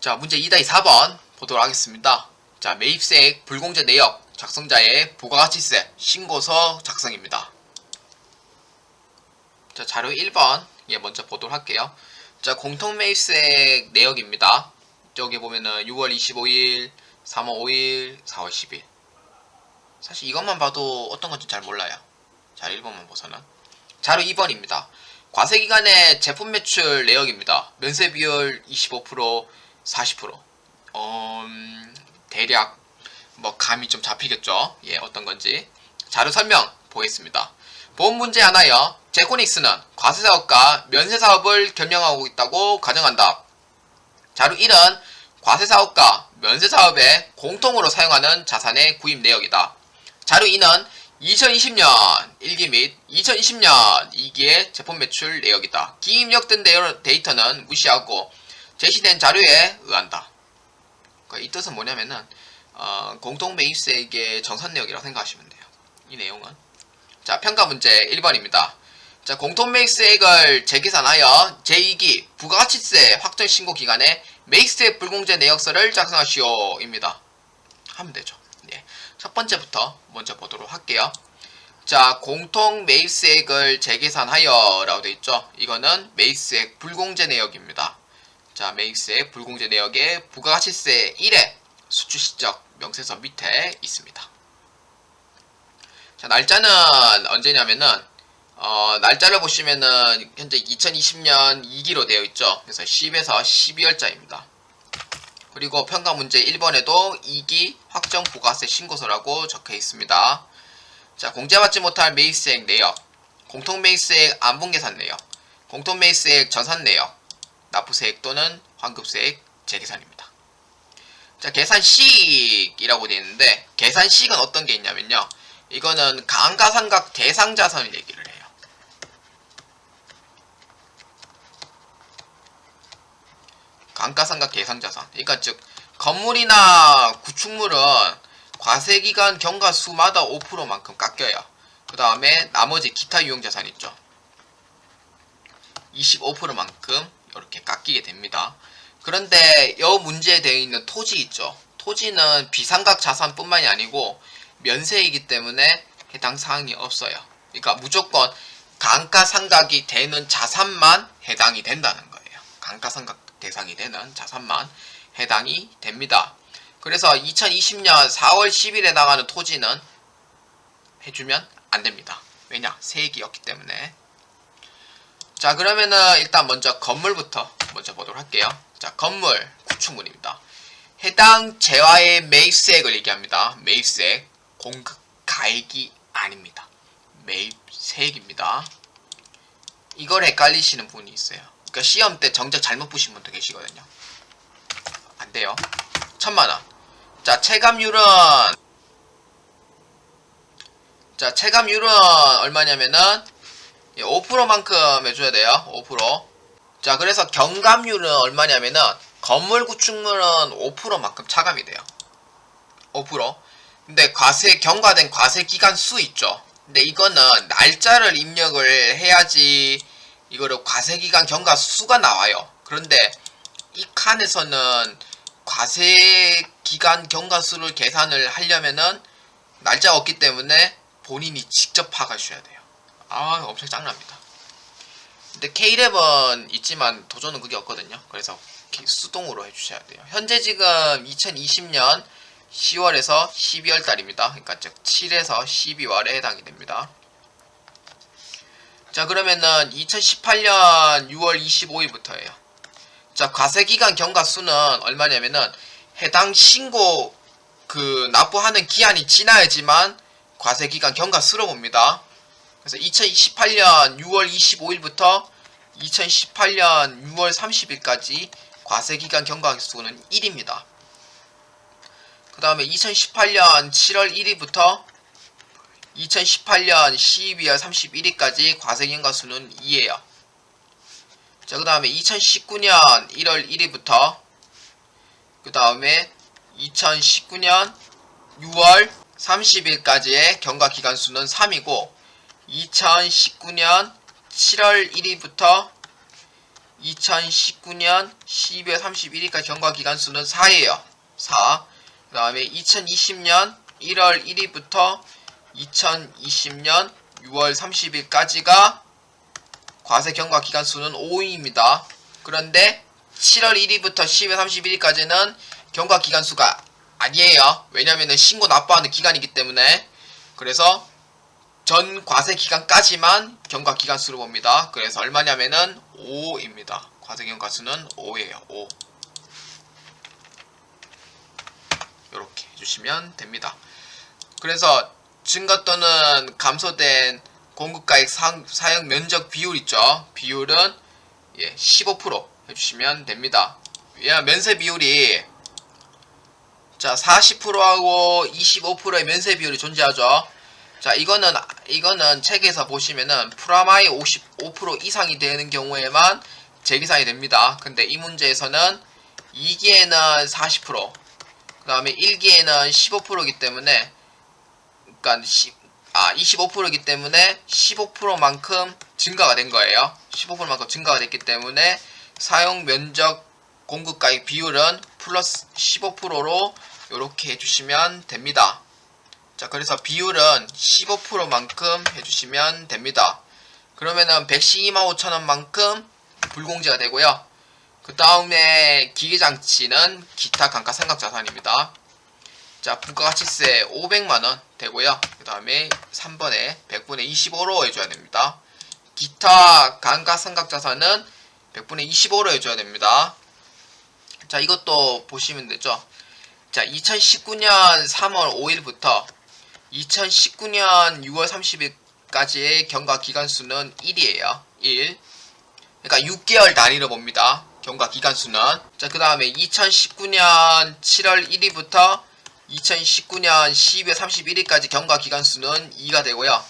자, 문제 2다이 4번 보도록 하겠습니다. 자, 매입세액 불공제 내역 작성자의 부가가치세 신고서 작성입니다. 자, 자료 1번 예, 먼저 보도록 할게요. 자, 공통매입세액 내역입니다. 여기 보면은 6월 25일, 3월 5일, 4월 10일. 사실 이것만 봐도 어떤 건지 잘 몰라요. 자, 1번만 보서는. 자료 2번입니다. 과세기간의 제품 매출 내역입니다. 면세 비율 25%, 40%. 어, 음, 대략 뭐 감이 좀 잡히겠죠. 예, 어떤 건지. 자료 설명 보겠습니다. 보험 문제 하나요. 제코닉스는 과세 사업과 면세 사업을 겸용하고 있다고 가정한다. 자료 1은 과세 사업과 면세 사업에 공통으로 사용하는 자산의 구입 내역이다. 자료 2는 2020년 1기 및 2020년 2기의 제품 매출 내역이다. 기입력된 데이- 데이터는 무시하고 제시된 자료에 의한다. 그러니까 이 뜻은 뭐냐면은 어, 공통 매입세액의 정산 내역이라고 생각하시면 돼요. 이 내용은 자 평가 문제 1번입니다. 자 공통 매입세액을 재계산하여 제2기 부가가치세 확정 신고 기간에 매입세 불공제 내역서를 작성하시오입니다. 하면 되죠. 예. 첫 번째부터 먼저 보도록 할게요. 자, 공통 매입세액을 재계산하여 라고 되어 있죠. 이거는 매입세액 불공제 내역입니다. 자, 매입세액 불공제 내역에 부가가치세 1회 수출 시적 명세서 밑에 있습니다. 자, 날짜는 언제냐면은 어, 날짜를 보시면은 현재 2020년 2기로 되어 있죠. 그래서 10에서 12월자입니다. 그리고 평가 문제 1번에도 2기 확정 부가세 신고서라고 적혀 있습니다. 자, 공제받지 못할 매입세액 내역, 공통 매입세액 안분계산 내역, 공통 매입세액 전산 내역, 납부세액 또는 환급세액 재계산입니다. 자, 계산식이라고 되어 있는데 계산식은 어떤 게 있냐면요. 이거는 감가상각 대상자산을 얘기를 해요. 감가상각 대상자산. 그러니까 즉 건물이나 구축물은 과세기간 경과수마다 5%만큼 깎여요. 그 다음에 나머지 기타 유용자산 있죠. 25%만큼 이렇게 깎이게 됩니다. 그런데 이 문제에 되어 있는 토지 있죠. 토지는 비상각 자산뿐만이 아니고 면세이기 때문에 해당 사항이 없어요. 그러니까 무조건 감가상각이 되는 자산만 해당이 된다는 거예요. 감가상각 대상이 되는 자산만 해당이 됩니다. 그래서 2020년 4월 10일에 해당하는 토지는 해주면 안 됩니다. 왜냐? 세액이었기 때문에. 자, 그러면은 일단 먼저 건물부터 먼저 보도록 할게요. 자, 건물, 구축물입니다. 해당 재화의 매입세액을 얘기합니다. 매입세액, 공급 가액이 아닙니다. 매입세액입니다. 이걸 헷갈리시는 분이 있어요. 그러니까 시험 때 정작 잘못 보신 분도 계시거든요. 안 돼요. 천만 원. 자, 체감률은 자, 체감률은 얼마냐면은 5%만큼 해줘야 돼요. 5%. 자, 그래서 경감률은 얼마냐면은 건물 구축물은 5%만큼 차감이 돼요. 5%. 근데 과세 경과된 과세 기간 수 있죠. 근데 이거는 날짜를 입력을 해야지 이거를 과세 기간 경과 수가 나와요. 그런데 이 칸에서는 과세 기간 경과 수를 계산을 하려면은 날짜가 없기 때문에 본인이 직접 파가셔야 돼요. 아, 엄청 짱납니다. 근데 K11 있지만 도전은 그게 없거든요. 그래서 수동으로 해주셔야 돼요. 현재 지금 2020년 10월에서 12월 달입니다. 그러니까 즉 7에서 12월에 해당이 됩니다. 자 그러면은 2018년 6월 25일부터예요. 자 과세기간 경과수는 얼마냐면은 해당 신고 그 납부하는 기한이 지나야지만 과세기간 경과수로 봅니다. 그래서 2018년 6월 25일부터 2018년 6월 30일까지 과세기간 경과수는 1입니다. 그 다음에 2018년 7월 1일부터 2018년 12월 31일까지 과세경과수는 2예요. 자, 그 다음에 2019년 1월 1일부터 그 다음에 2019년 6월 30일까지의 경과기간수는 3이고 2019년 7월 1일부터 2019년 12월 31일까지 경과 기간 수는 4예요. 4. 그 다음에 2020년 1월 1일부터 2020년 6월 30일까지가 과세 경과 기간 수는 5입니다. 그런데 7월 1일부터 10월 31일까지는 경과 기간 수가 아니에요. 왜냐면은 신고 납부하는 기간이기 때문에 그래서 전 과세 기간까지만 경과 기간 수를 봅니다. 그래서 얼마냐면은 5입니다. 과세 경과 수는 5예요. 5. 이렇게 해주시면 됩니다. 그래서 증가 또는 감소된 공급가액 사, 사용 면적 비율 있죠. 비율은 예, 15% 해주시면 됩니다. 왜냐면 면세 비율이 자 40%하고 25%의 면세 비율이 존재하죠. 자 이거는 이거는 책에서 보시면은 프라마이 55% 이상이 되는 경우에만 재계산이 됩니다. 근데 이 문제에서는 2기에는 40%, 그 다음에 1기에는 15%이기 때문에 10, 아 25%이기 때문에 15%만큼 증가가 된 거예요. 15%만큼 증가가 됐기 때문에 사용 면적 공급가액 비율은 플러스 15%로 이렇게 해주시면 됩니다. 자, 그래서 비율은 15%만큼 해주시면 됩니다. 그러면은 112만 5천원만큼 불공제가 되고요. 그 다음에 기계장치는 기타 감가상각자산입니다. 자, 부가가치세 500만원 되고요. 그 다음에 3번에 100분의 25로 해줘야 됩니다. 기타 감가상각자산은 100분의 25로 해줘야 됩니다. 자, 이것도 보시면 되죠. 자, 2019년 3월 5일부터 2019년 6월 30일까지의 경과 기간 수는 1이에요. 1. 그러니까 6개월 단위로 봅니다. 경과 기간 수는. 자, 그 다음에 2019년 7월 1일부터 2019년 12월 31일까지 경과 기간 수는 2가 되고요.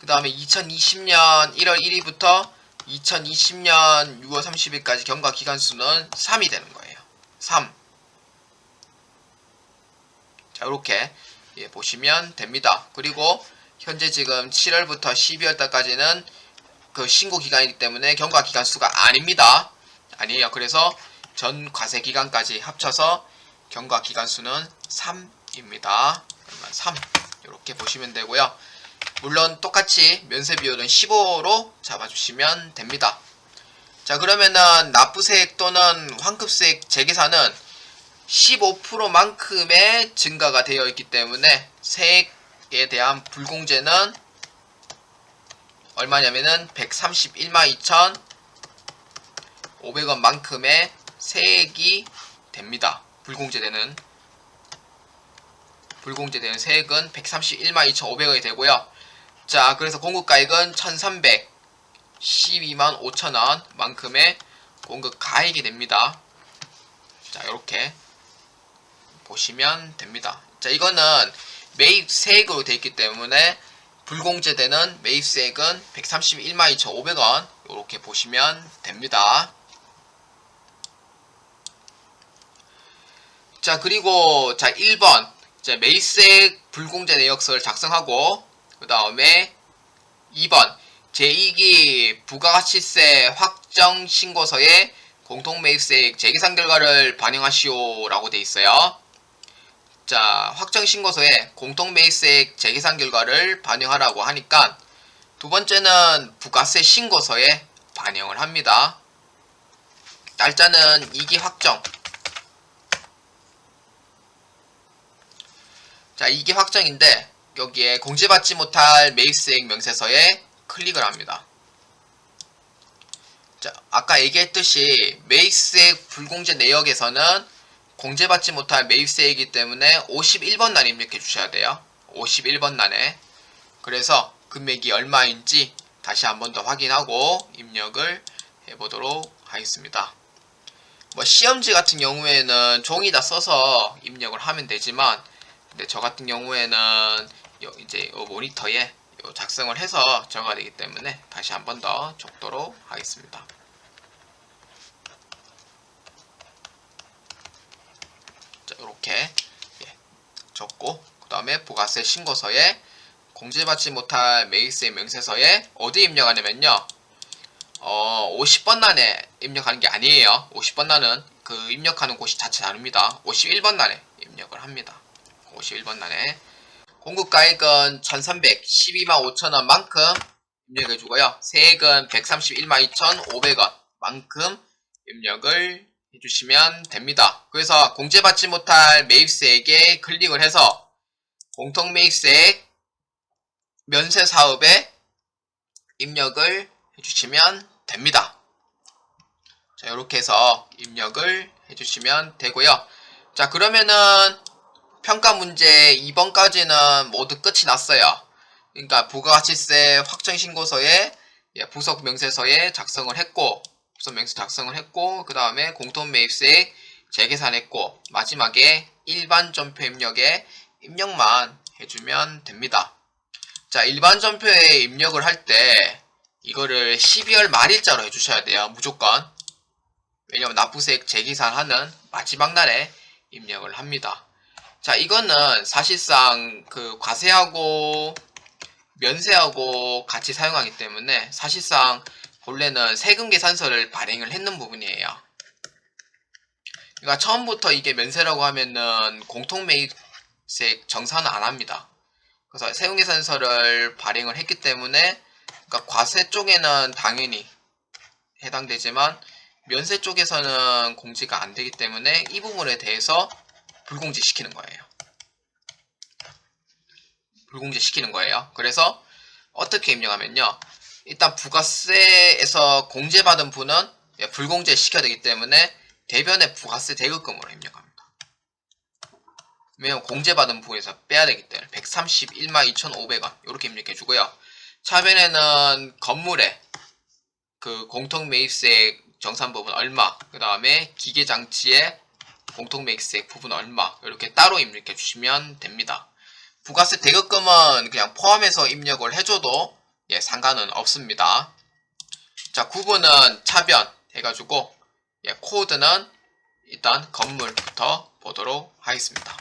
그 다음에 2020년 1월 1일부터 2020년 6월 30일까지 경과 기간 수는 3이 되는 거예요. 3. 자, 이렇게 예, 보시면 됩니다. 그리고 현재 지금 7월부터 12월 달까지는 그 신고 기간이기 때문에 경과 기간 수가 아닙니다. 아니에요. 그래서 전 과세 기간까지 합쳐서 경과 기간 수는 3입니다. 그러면 3 이렇게 보시면 되고요. 물론 똑같이 면세 비율은 15로 잡아주시면 됩니다. 자 그러면은 납부세액 또는 환급세액 재계산은 15%만큼의 증가가 되어 있기 때문에 세액에 대한 불공제는 얼마냐면은 131만 2,500원 만큼의 세액이 됩니다. 불공제되는 불공제되는 세액은 131만 2,500원이 되고요. 자, 그래서 공급가액은 1,312만 5천원 만큼의 공급 가액이 됩니다. 자, 이렇게 보시면 됩니다. 자, 이거는 매입 세액으로 되어 있기 때문에 불공제되는 매입세액은 131만 2,500원 이렇게 보시면 됩니다. 자 그리고 자 1번 자, 매입세액 불공제 내역서를 작성하고 그 다음에 2번 제2기 부가가치세 확정 신고서에 공통매입세액 재계산 결과를 반영하시오라고 돼 있어요. 자, 확정 신고서에 공통매입세액 재계산 결과를 반영하라고 하니까 두 번째는 부가세 신고서에 반영을 합니다. 날짜는 2기 확정. 자, 이게 확정인데 여기에 공제받지 못할 매입세액 명세서에 클릭을 합니다. 자, 아까 얘기했듯이 매입세액 불공제 내역에서는 공제받지 못할 매입세이기 때문에 51번 란에 입력해 주셔야 돼요. 51번 란에. 그래서 금액이 얼마인지 다시 한 번 더 확인하고 입력을 해보도록 하겠습니다. 뭐 시험지 같은 경우에는 종이다 써서 입력을 하면 되지만 근데 저 같은 경우에는 이제 모니터에 작성을 해서 적어야 되기 때문에 다시 한 번 더 적도록 하겠습니다. 이렇게 예, 적고 그 다음에 부가세 신고서에 공제받지 못할 매입세 명세서에 어디 입력하냐면요. 어, 50번란에 입력하는 게 아니에요. 50번 날은 그 입력하는 곳이 자체 다릅니다. 51번 날에 입력을 합니다. 51번 날에 공급가액은 1312만 5천원 만큼 입력해 주고요. 세액은 131만 2,500원 만큼 입력을 해주시면 됩니다. 그래서 공제받지 못할 매입세액에 클릭을 해서 공통 매입세액 면세 사업에 입력을 해주시면 됩니다. 자, 이렇게 해서 입력을 해주시면 되고요. 자, 그러면은 평가 문제 2번까지는 모두 끝이 났어요. 그러니까 부가가치세 확정신고서에 예, 부속 명세서에 작성을 했고 부속 명세 작성을 했고 그 다음에 공통 매입세 재계산했고 마지막에 일반 전표 입력에 입력만 해주면 됩니다. 자 일반 전표에 입력을 할 때 이거를 12월 말일자로 해주셔야 돼요 무조건 왜냐면 납부세액 재계산하는 마지막 날에 입력을 합니다. 자 이거는 사실상 그 과세하고 면세하고 같이 사용하기 때문에 사실상 본래는 세금 계산서를 발행을 했는 부분이에요. 그러니까 처음부터 이게 면세라고 하면은 공통매입세 정산은 안 합니다. 그래서 세금 계산서를 발행을 했기 때문에 그러니까 과세 쪽에는 당연히 해당되지만 면세 쪽에서는 공지가 안 되기 때문에 이 부분에 대해서 불공지 시키는 거예요. 불공지 시키는 거예요. 그래서 어떻게 입력하면요. 일단 부가세에서 공제받은 분은 예, 불공제 시켜야 되기 때문에 대변에 부가세 대급금으로 입력합니다. 왜냐면 공제받은 부에서 빼야 되기 때문에 131만 2,500원 이렇게 입력해 주고요. 차변에는 건물에 그 공통매입세 정산 부분 얼마, 그 다음에 기계장치의 공통매입세 부분 얼마 이렇게 따로 입력해 주시면 됩니다. 부가세 대급금은 그냥 포함해서 입력을 해줘도 예, 상관은 없습니다. 자, 구분은 차변 해가지고 예, 코드는 일단 건물부터 보도록 하겠습니다.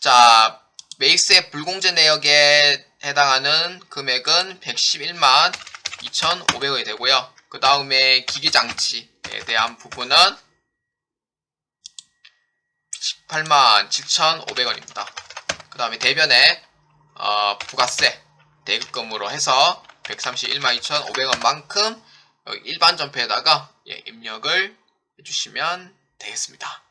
자, 매입세 불공제 내역에 해당하는 금액은 111만 2,500원이 되고요. 그 다음에 기기장치에 대한 부분은 18만 7,500원입니다. 그 다음에 대변에 어, 부가세 대급금으로 해서 131만 2,500원만큼 일반 전표에다가 예, 입력을 해주시면 되겠습니다.